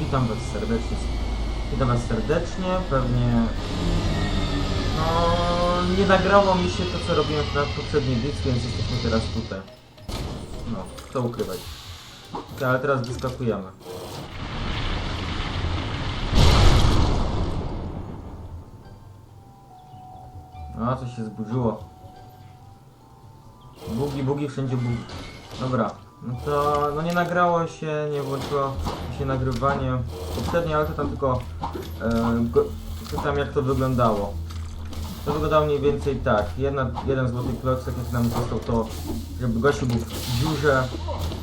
Witam Was serdecznie. Witam Was serdecznie. Pewnie. No. Nie nagrało mi się to, co robiłem na poprzedniej edycji, więc jesteśmy teraz tutaj. No, co ukrywać. Okay, ale teraz wyskakujemy. A, coś się zburzyło. Bugi, bugi, wszędzie bugi. Dobra, no to no nie nagrało się, nie włączyło się nagrywanie poprzednie, ale to tam tylko e, pytam jak to wyglądało. To wyglądało mniej więcej tak. Jedna, jeden złoty klocek jak nam został to, żeby gościu był w dziurze,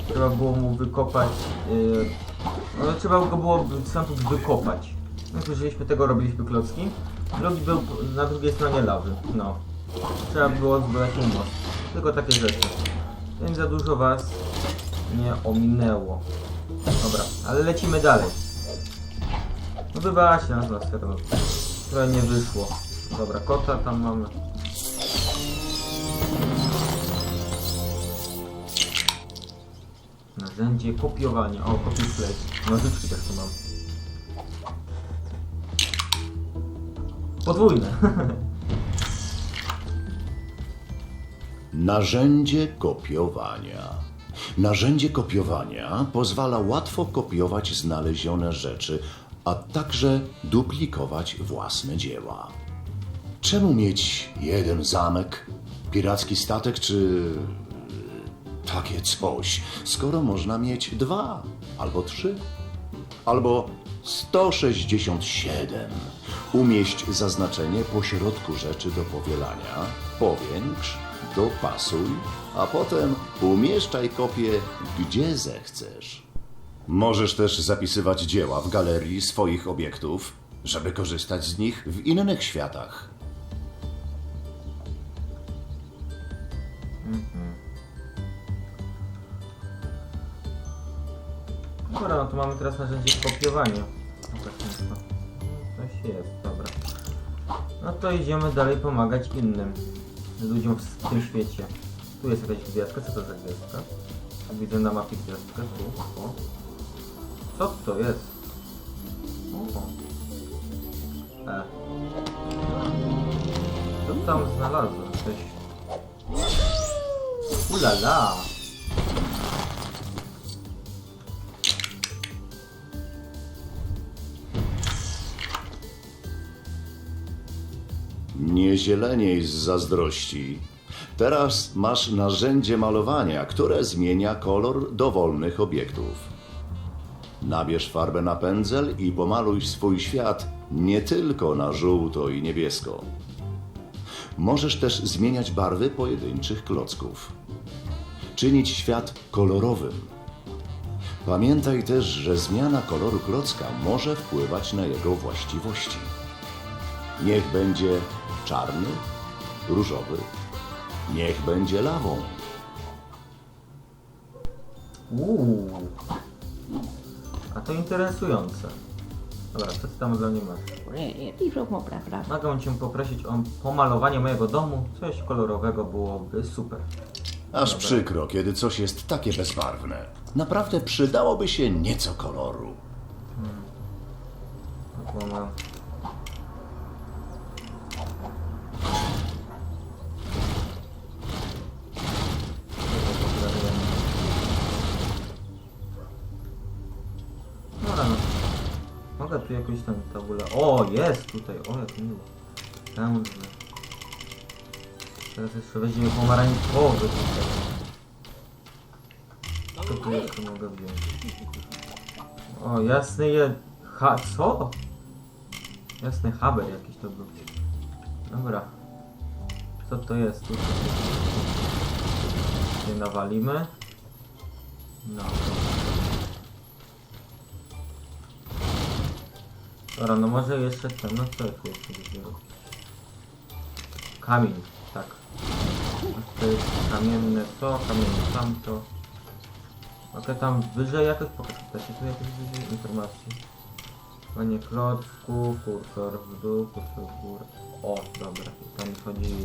trzeba było mu wykopać, yy, no trzeba go było stamtąd wykopać. No to użyliśmy tego, robiliśmy klocki. Drugi był na drugiej stronie lawy, no. Trzeba było zbudować mu most. Tylko takie rzeczy. Więc za dużo was nie ominęło. Dobra, ale lecimy dalej. No wybaczcie nas na pewno. Trochę nie wyszło. Dobra, kota tam mamy. Narzędzie kopiowania. O, kopiuj klej. Nożyczki też tu mam. Podwójne. Narzędzie kopiowania. Narzędzie kopiowania pozwala łatwo kopiować znalezione rzeczy, a także duplikować własne dzieła. Czemu mieć jeden zamek, piracki statek czy takie coś, skoro można mieć dwa albo trzy? Albo 167. Umieść zaznaczenie pośrodku rzeczy do powielania, powiększ, dopasuj, a potem umieszczaj kopię gdzie zechcesz. Możesz też zapisywać dzieła w galerii swoich obiektów, żeby korzystać z nich w innych światach. Dobra, no to mamy teraz narzędzie kopiowania. No tak mocno. Coś jest, dobra. No to idziemy dalej pomagać innym ludziom w tym świecie. Tu jest jakaś gwiazdka, co to za gwiazdka? Widzę na mapie gwiazdkę, tu, o. Co to jest? O. E. Co tam znalazłem? Coś... Ulala! Nie zieleniej z zazdrości. Teraz masz narzędzie malowania, które zmienia kolor dowolnych obiektów. Nabierz farbę na pędzel i pomaluj swój świat nie tylko na żółto i niebiesko. Możesz też zmieniać barwy pojedynczych klocków. Czynić świat kolorowym. Pamiętaj też, że zmiana koloru klocka może wpływać na jego właściwości. Niech będzie czarny, różowy, niech będzie lawą. Uuu. A to interesujące. Dobra, co ty tam dla mnie masz? Mogę cię poprosić o pomalowanie mojego domu. Coś kolorowego byłoby super. Aż Dobra. przykro, kiedy coś jest takie bezbarwne. Naprawdę przydałoby się nieco koloru. Bo mam... jest tutaj! O, jak miło. Pędzle. Teraz jeszcze weźmiemy pomarańczowy tutaj. Co tu jeszcze mogę wziąć? O, jasny je... Ha... co? Jasny haber jakiś to był. Dobra. Co to jest? Tu się nawalimy. No. Dobra, no może jeszcze ten, no co tu jeszcze robić? Kamień, tak. To jest kamienne to, kamienne tamto. Okej, tam wyżej jakoś pokaż, da się tu jakieś wyżej informacji. Panie klocku, kursor w dół, kursor w górę. O, dobra, tam chodzi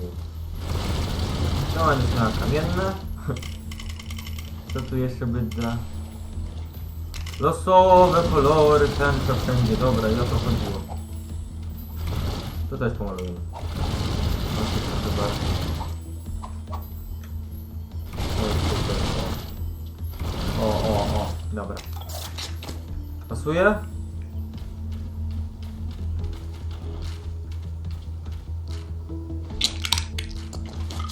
No, nie na kamienne. Co tu jeszcze by dla... Losowe kolory, tęcza wszędzie, dobra, i o to chodziło. To też pomalujemy. O, o. O, dobra. Pasuje?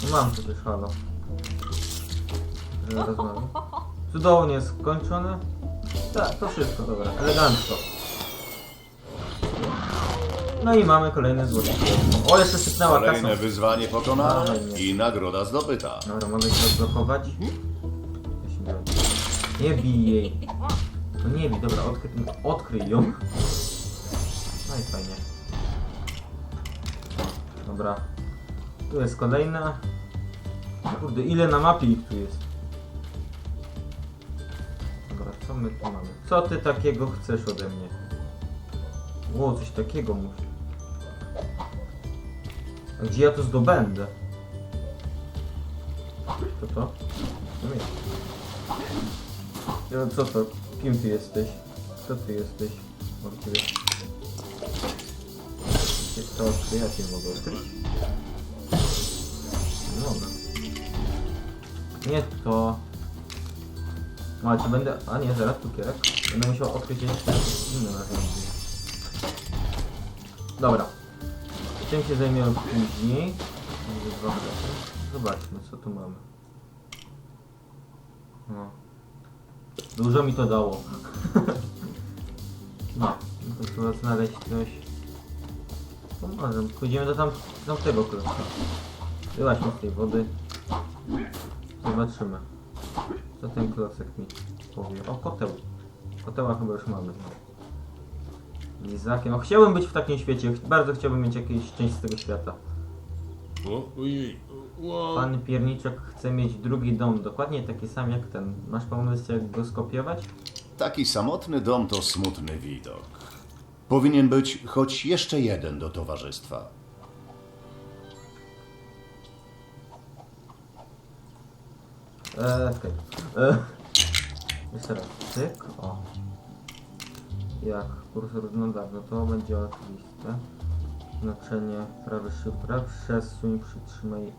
Nie mam przecież halo. Rozmawiam. Cudownie skończone. Tak, to wszystko, dobra, elegancko. No i mamy kolejny złoty. O, jeszcze sypnęła kasą. Kolejne wyzwanie pokonane Dawaj, i nagroda zdobyta. Dobra, mamy się odblokować. Nie bij jej. No nie bij, dobra, odkry... odkryj ją. No i fajnie. Dobra. Tu jest kolejna. Kurde, ile na mapie ich tu jest? My tu mamy? Co ty takiego chcesz ode mnie? Ło, coś takiego musi. A gdzie ja to zdobędę? Co to? No nie. Co to? Kim ty jesteś? Kto ty jesteś? Gdzie to czy ja cię mogę odkryć? Mogę. Nie to... A, czy będę... A nie, zaraz cukierek. Będę musiał odkryć jeszcze inne narzędzie. Dobra. Czym się zajmiemy później? Zobaczmy, co tu mamy. No. Dużo mi to dało. no, no to trzeba znaleźć coś. No pójdziemy do tam, tamtego klocka. Wyłaźmy z tej wody. Zobaczymy. Co ten klocek mi powie. O, koteł. Koteła chyba już mamy. Lizakiem. O, chciałbym być w takim świecie. Bardzo chciałbym mieć jakąś część z tego świata. O, ojej. Ło. Pan Pierniczek chce mieć drugi dom, dokładnie taki sam jak ten. Masz pomysł jak go skopiować? Taki samotny dom to smutny widok. Powinien być choć jeszcze jeden do towarzystwa. Eee, okej. Eee. Jeszcze raz. Cyk. O. Jak kursor, tak, no to będzie oczywiste. Znaczenie prawy szyfra, przesuń, przytrzymaj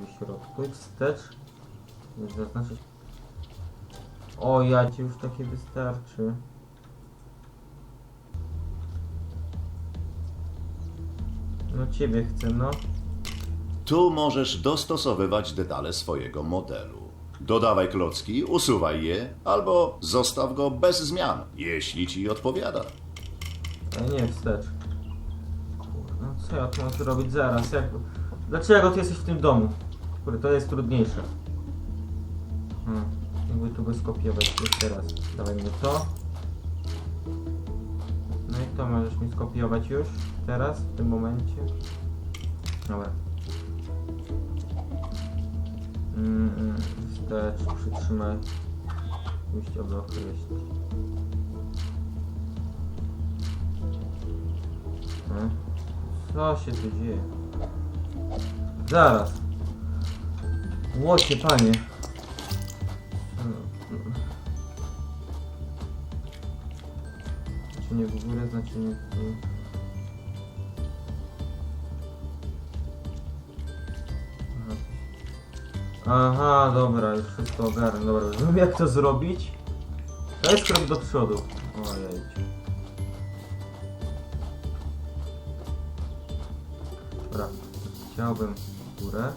w środku i wstecz. Zaznaczyć. O, ja ci już takie wystarczy. No ciebie chcę, no. Tu możesz dostosowywać detale swojego modelu. Dodawaj klocki, usuwaj je, albo zostaw go bez zmian, jeśli ci odpowiada. Ale nie wstecz. No co ja tu mam zrobić zaraz? Jak... Dlaczego ty jesteś w tym domu? Kurde, to jest trudniejsze. Hmm. Jakby tu go skopiować jeszcze raz. Dawaj mi to. No i to możesz mi skopiować już. Teraz, w tym momencie. Dobra. Mm, mm, wstecz, przytrzymaj. Pójść obokreślić. Hmm? Co się tu dzieje? Zaraz. Łocie, panie. Znaczenie w górę, znaczenie w dół. Aha, dobra, już wszystko ogarnę. Dobra, wiem jak to zrobić. To jest krok do przodu. Ojej. Dobra, chciałbym górę.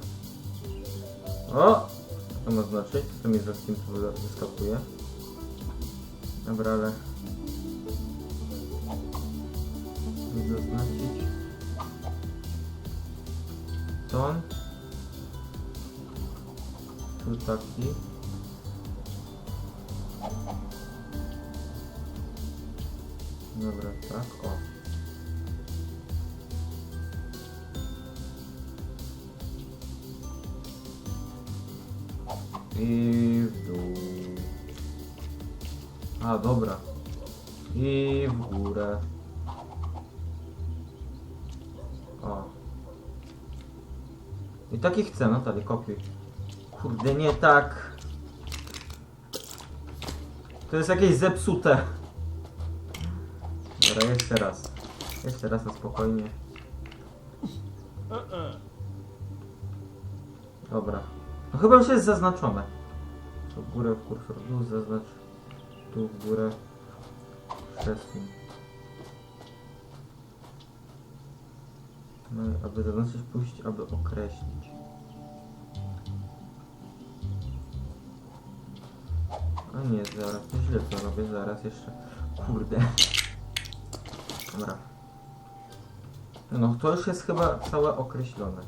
O! Co to ma znaczyć? Co mi za z tym wyskakuje? Dobra, ale... Zaznaczyć. Ton. Tu taki. Dobra, tak, o. I w dół. A, dobra. I w górę. O. I taki chcę, no dalej, kopiuj. Kurde, nie tak. To jest jakieś zepsute. Dobra, jeszcze raz. Jeszcze raz na spokojnie. Dobra. No chyba już jest zaznaczone. Tu w górę kursor dół zaznacz. Tu w górę. Przesuń. No aby zaznaczyć, puść, aby określić. A nie, zaraz, to źle to robię, zaraz jeszcze. Kurde. Dobra. No to już jest chyba całe określone.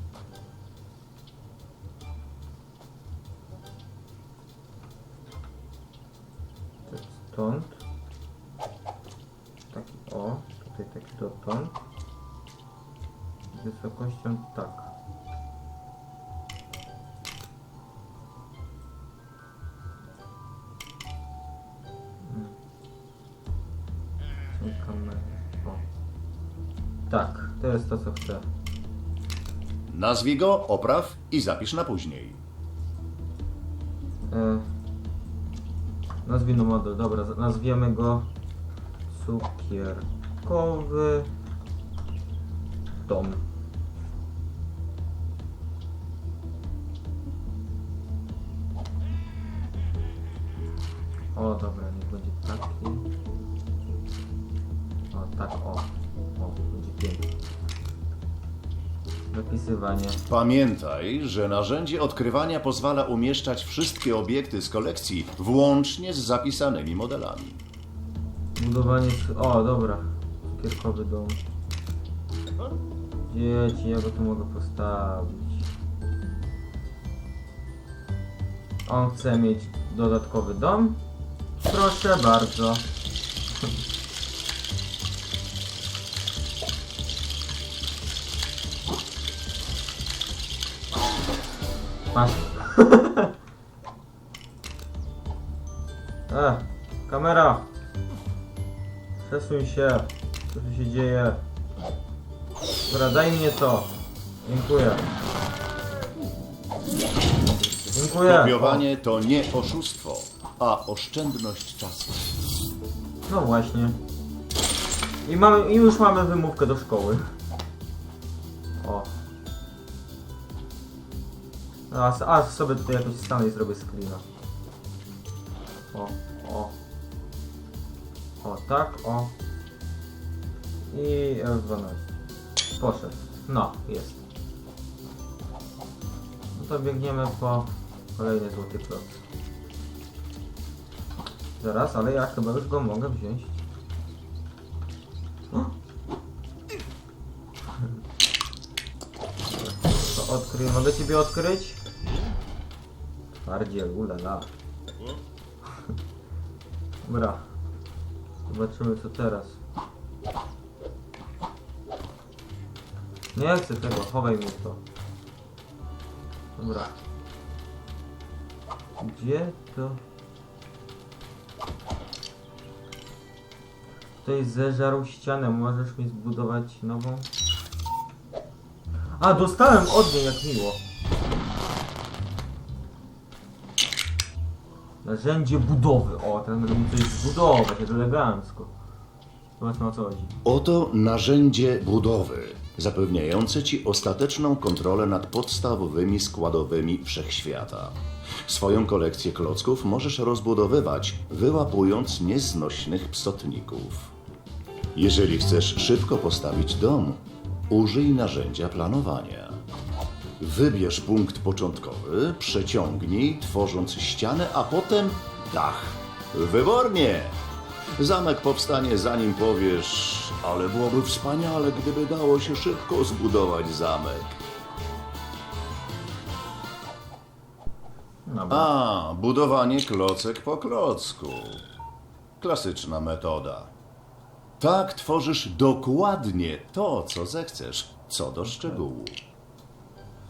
Nazwij go, opraw i zapisz na później. E, nazwijmy model, dobra, nazwiemy go cukierkowy dom. O, dobra, niech będzie taki. O, tak, o. O, będzie pięknie. Zapisywanie. Pamiętaj, że narzędzie odkrywania pozwala umieszczać wszystkie obiekty z kolekcji, włącznie z zapisanymi modelami. Budowanie. O, dobra. Cukierkowy dom. Dzieci, ja go tu mogę postawić. On chce mieć dodatkowy dom. Proszę bardzo. Masz. e, kamera. Przesuń się. Co tu się dzieje? Dobra, daj mnie to. Dziękuję. Dziękuję. Kopiowanie to nie oszustwo, a oszczędność czasu. No właśnie. I, mamy, I już mamy wymówkę do szkoły. A, s- a sobie tutaj jakoś stanę i zrobię screena. O, o. O, tak, o. I F12. Poszedł. No, jest. No to biegniemy po kolejny złoty klot. Zaraz, ale ja chyba już go mogę wziąć. To odkryj, mogę ciebie odkryć? Twardzie, ulala. Dobra. Zobaczymy co teraz. Nie chcę tego, chowaj mi to. Dobra. Gdzie to? Ktoś zeżarł ścianę, możesz mi zbudować nową? A, dostałem od niej, jak miło. Narzędzie budowy. O, teraz będę mógł coś zbudować, jest elegancko. Zobaczmy o co chodzi. Oto narzędzie budowy, zapewniające Ci ostateczną kontrolę nad podstawowymi składowymi wszechświata. Swoją kolekcję klocków możesz rozbudowywać, wyłapując nieznośnych psotników. Jeżeli chcesz szybko postawić dom, użyj narzędzia planowania. Wybierz punkt początkowy, przeciągnij, tworząc ścianę, a potem dach. Wybornie! Zamek powstanie zanim powiesz, ale byłoby wspaniale, gdyby dało się szybko zbudować zamek. Dobra. A, budowanie klocek po klocku. Klasyczna metoda. Tak tworzysz dokładnie to, co zechcesz, co do szczegółu.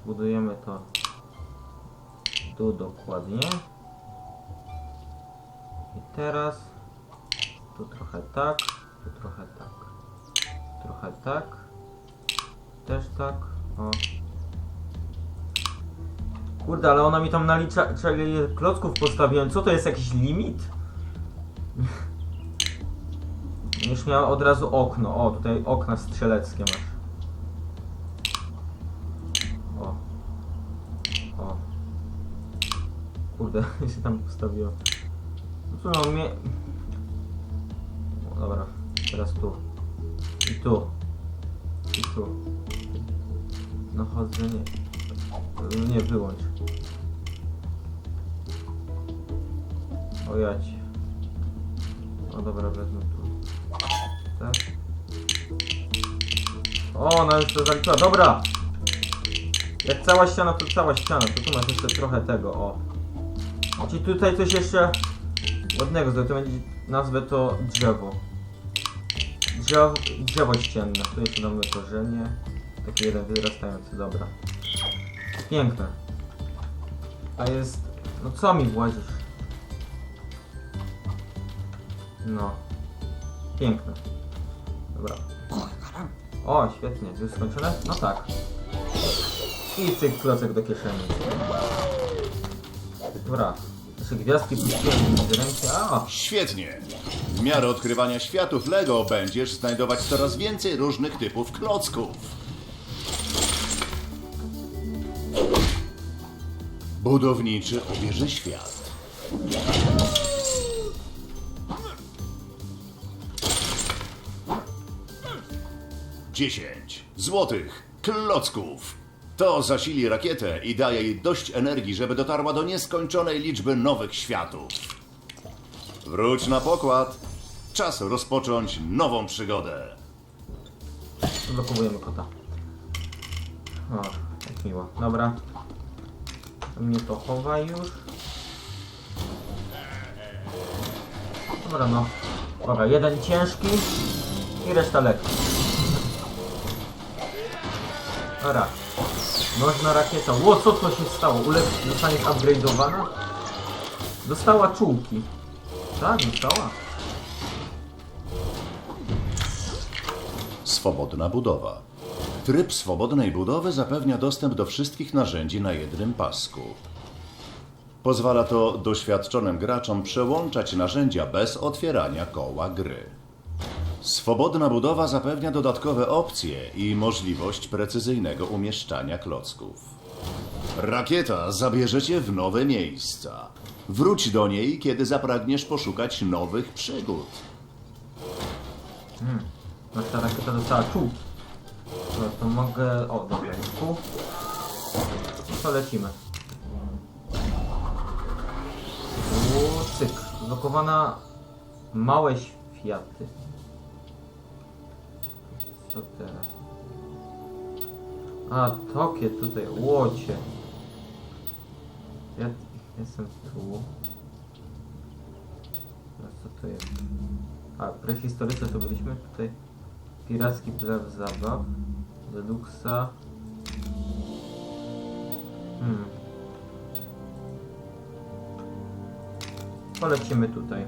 Zbudujemy to tu dokładnie. I teraz tu trochę tak, tu trochę tak. Trochę tak. Też tak. O. Kurde, ale ona mi tam nalicza, klocków postawiłem. Co to jest jakiś limit? Już miał od razu okno. O, tutaj okna strzeleckie masz. O. O. Kurde, się tam postawiło. No co mnie... O, dobra, teraz tu. I tu. I tu. No chodzę, nie. Wyłącz. O jać. O dobra, wezmę tu. Tak. O, no już to zaliczyła. Dobra! Jak cała ściana, to cała ściana. To tu masz jeszcze trochę tego, o. Czyli tutaj coś jeszcze ładnego. To będzie, nazwę to drzewo. Drzewo, drzewo ścienne. Tu jeszcze damy korzenie. Taki jeden wyrastający, dobra. Piękne. A jest... No co mi włazisz? No. Piękne. Dobra. O, świetnie. Już skończone? No tak. I cyk, klocek do kieszeni. Dobra. Trzy gwiazdki puściłem mi z ręki. A, Świetnie. W miarę odkrywania światów Lego będziesz znajdować coraz więcej różnych typów klocków. Budowniczy obierze świat. Dziesięć złotych klocków. To zasili rakietę i daje jej dość energii, żeby dotarła do nieskończonej liczby nowych światów. Wróć na pokład. Czas rozpocząć nową przygodę. blokowujemy kota. O, jak miło. Dobra. Mnie to chowa już. Dobra, no. Dobra, jeden ciężki i reszta lekka. Dobra. Nożna rakieta. Ło, co to się stało? Ule zostanie upgrade'owana? Dostała czułki. Tak, dostała. Swobodna budowa. Tryb swobodnej budowy zapewnia dostęp do wszystkich narzędzi na jednym pasku. Pozwala to doświadczonym graczom przełączać narzędzia bez otwierania koła gry. Swobodna budowa zapewnia dodatkowe opcje i możliwość precyzyjnego umieszczania klocków. Rakieta zabierze cię w nowe miejsca. Wróć do niej, kiedy zapragniesz poszukać nowych przygód. No ta rakieta dostała czułki. No to mogę... O, dobra, jest. No To lecimy. U, cyk. Blokowana małe światy. Co teraz? A, tokie tutaj, łocie. Ja jestem tu. Teraz co to jest? A, prehistoryce to byliśmy tutaj. Piracki plac zabaw. Deluxa. Hmm. Polecimy tutaj.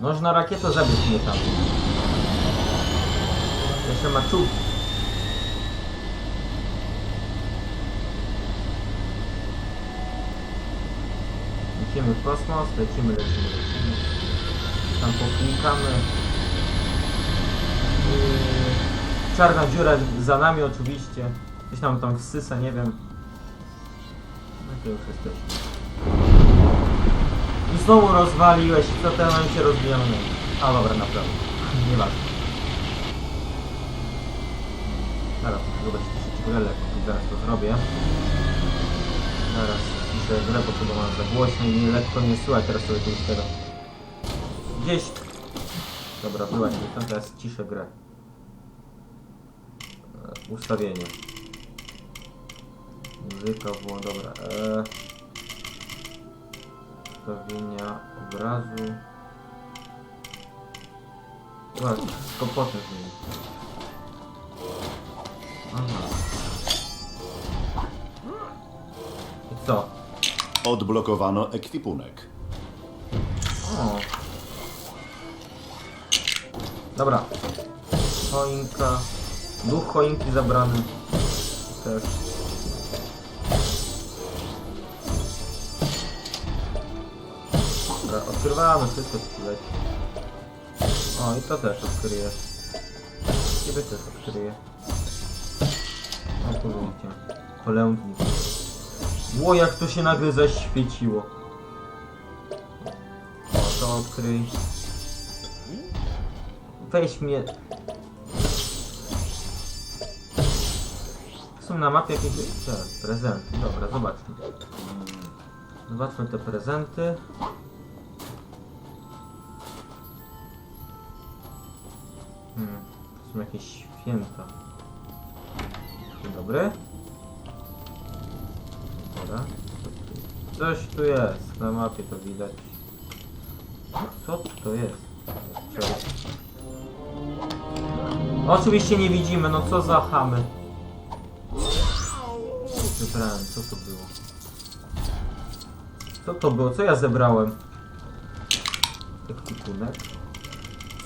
Nożna rakieta, zabierz mnie tam. Jeszcze ma czułki. Lecimy w kosmos, lecimy, lecimy, lecimy. Tam poklikamy. Yy, Czarna dziura za nami oczywiście. Coś nam tam wsysa, nie wiem. To już jesteśmy. I znowu rozwaliłeś, co teraz nam się rozbijamy. A dobra, naprawdę. Nieważne. Zaraz, zobacz, czy grę lekko, zaraz to zrobię. Zaraz piszę grę, bo chyba mam za głośno i lekko nie słychać, teraz sobie już tego. Gdzieś... Dobra, była nie tam, teraz ciszę grę. E, ustawienie. Muzyka było, dobra. E, ustawienia obrazu. Dobra, wszystko potem zmienić. I co? Odblokowano ekwipunek. O. Dobra. Choinka. Duch choinki zabrany. Też. Dobra, odkrywamy wszystko co tu leci. O, i to też odkryję. Ciebie też odkryję. Widzicie. Kolędnik. Ło, jak to się nagle zaświeciło. To odkryj. Weź mnie. Są na mapie jakieś te, prezenty. Dobra, zobaczmy. Zobaczmy te prezenty. Hmm, to są jakieś święta. Dzień dobry. Dobra. Coś tu jest. Na mapie to widać. Co to jest? Oczywiście nie widzimy, no co za chamy. Co to było? Co to było? Co ja zebrałem? Ekwipunek.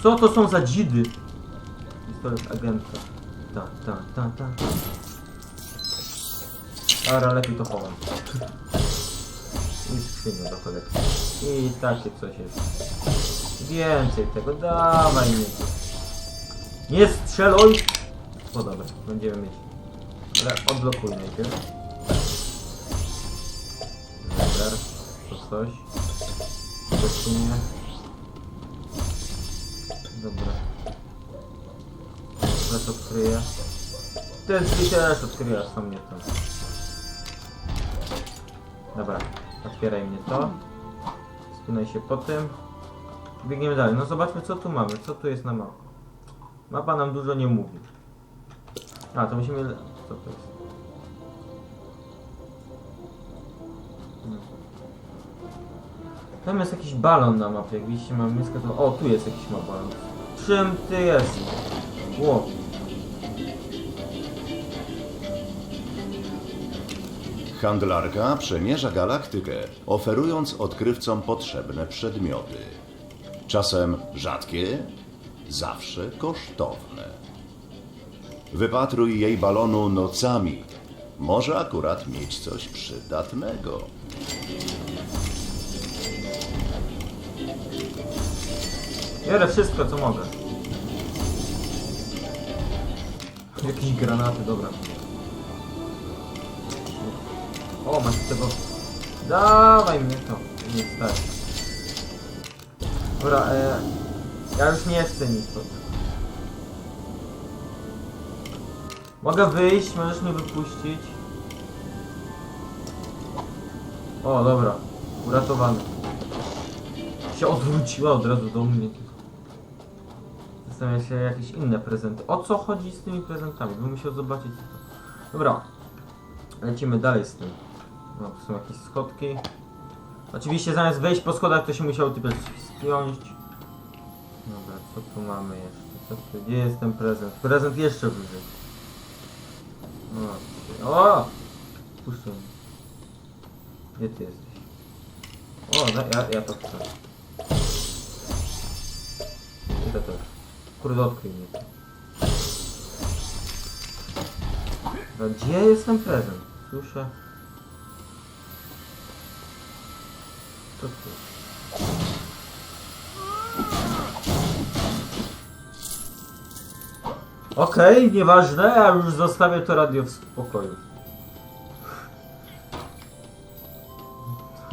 Co to są za dzidy? Pistolet agenta. Ta, ta, ta, ta. Ara, lepiej to chowam. I skrzynię do kolekcji. I takie coś jest. Więcej tego, dawaj mi. Nie strzeluj! O dobra, będziemy mieć. Ale odblokuj najpierw. Zegar, to coś. Skrzynię. Dobra. Teraz odkryję. Ten drzwi też odkryję, a sam nie ten. Dobra, otwieraj mnie to. Spinaj się po tym. Biegniemy dalej. No zobaczmy co tu mamy, co tu jest na mapie. Mapa nam dużo nie mówi. A, to musimy... Co to jest? Hmm. Tam jest jakiś balon na mapie, jak widzicie mam miskę to... O, tu jest jakiś ma balon. Czym ty jest? Ło. Handlarka przemierza galaktykę, oferując odkrywcom potrzebne przedmioty. Czasem rzadkie, zawsze kosztowne. Wypatruj jej balonu nocami. Może akurat mieć coś przydatnego. Biorę wszystko co mogę. Jakieś granaty, dobra. O, masz tego. Dawaj mnie to. Nie stać. Dobra, e, ja już nie chcę nic. Mogę wyjść, możesz mnie wypuścić. O, dobra. Uratowany. Się odwróciła od razu do mnie. Zastanawiam się jakieś inne prezenty. O co chodzi z tymi prezentami? Bym musiał zobaczyć. Dobra. Lecimy dalej z tym. No, tu są jakieś schodki. Oczywiście zamiast wejść po schodach, to się musiał typę spiąć. Dobra, co tu mamy jeszcze? Co tu? Gdzie jest ten prezent? Prezent jeszcze wyżej. O! o! Puszczę. Gdzie ty jesteś? O, da, ja, ja to chcę. I to też. Kurde, odkryj mnie. No, gdzie jest ten prezent? Słyszę. Tu? Okej, nieważne, ja już zostawię to radio w spokoju.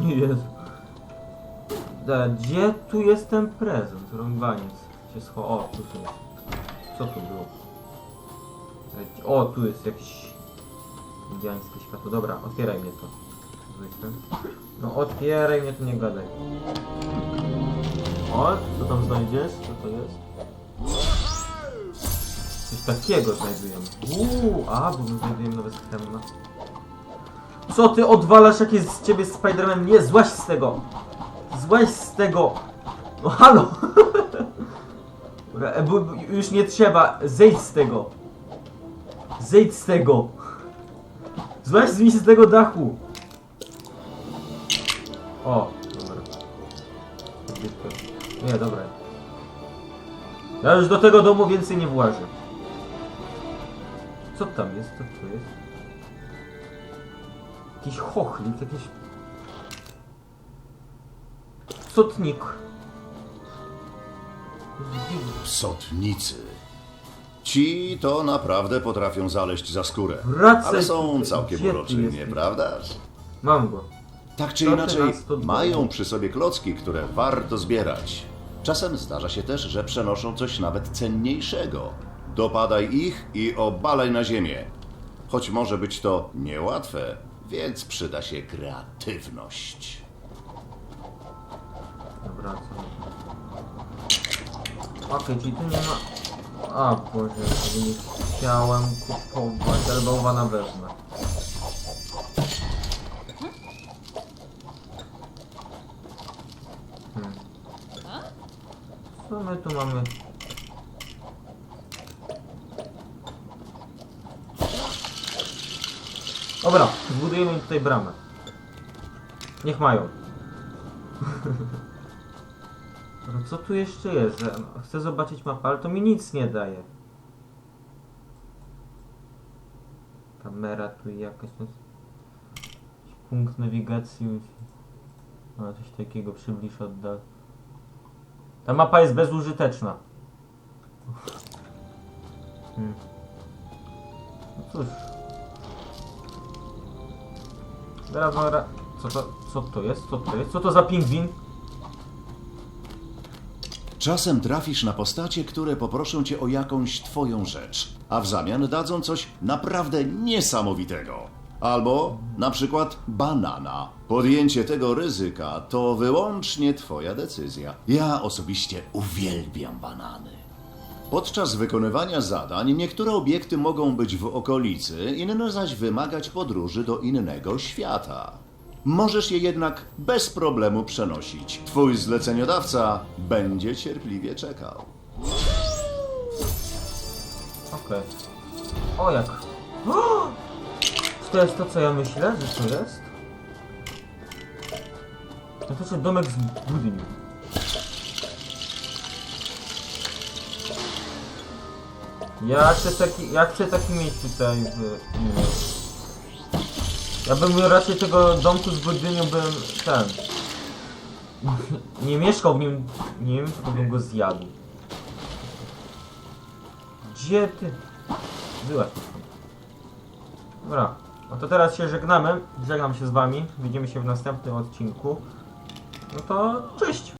Jezu. Da, Gdzie tu jest ten prezent? Rąbaniec. Gdzie scho... O, tu są. Co tu było? O, tu jest jakieś... Indiańskie światło. Dobra, otwieraj mnie to. No otwieraj mnie, to nie gadaj. O, co tam znajdziesz? Co to jest? Coś takiego znajdujemy. Uuu, a, bo my znajdujemy nowe schemy. Co ty odwalasz, jak jest z ciebie Spider-Man? Nie, złaź z tego! Złaź z tego! No halo! E, Już nie trzeba, zejdź z tego! Zejdź z tego! Złaź z mi z tego dachu! O, dobra. Nie, dobra. Ja już do tego domu więcej nie włażę. Co tam jest? Co to jest? Jakiś chochlik, jakieś... Psotnik. Psotnicy. Ci to naprawdę potrafią zaleźć za skórę. Wracaj Ale są tutaj. całkiem Gdzie ty uroczy, jesteś? nieprawdaż? Mam go. Tak czy inaczej, mają przy sobie klocki, które warto zbierać. Czasem zdarza się też, że przenoszą coś nawet cenniejszego. Dopadaj ich i obalaj na ziemię. Choć może być to niełatwe, więc przyda się kreatywność. Dobra, co? Okej, czyli tu nie ma... A Boże, nie chciałem kupować, ale bałwana wezmę. Co my tu mamy? Dobra, zbudujemy im tutaj bramę. Niech mają. No co tu jeszcze jest? Chcę zobaczyć mapę, ale to mi nic nie daje. Kamera tu jakaś. no- Punkt nawigacji. No coś takiego przybliż oddal. Ta mapa jest bezużyteczna. Hmm. No cóż. Zaraz. Co to, co to jest? Co to jest? Co to za pingwin? Czasem trafisz na postacie, które poproszą cię o jakąś twoją rzecz, a w zamian dadzą coś naprawdę niesamowitego. Albo na przykład banana. Podjęcie tego ryzyka to wyłącznie twoja decyzja. Ja osobiście uwielbiam banany. Podczas wykonywania zadań niektóre obiekty mogą być w okolicy, inne zaś wymagać podróży do innego świata. Możesz je jednak bez problemu przenosić. Twój zleceniodawca będzie cierpliwie czekał. Okej. O jak? Czy to jest to, co ja myślę, że to jest? No to czy domek z budyń. Ja chcę taki, ja chcę taki mieć tutaj w innym. Ja bym raczej tego domku z budynią bym ten. Nie mieszkał w nim, nim, tylko bym go zjadł. Gdzie ty? Byłaś. Dobra, no to teraz się żegnamy. Żegnam się z wami. Widzimy się w następnym odcinku. No to cześć!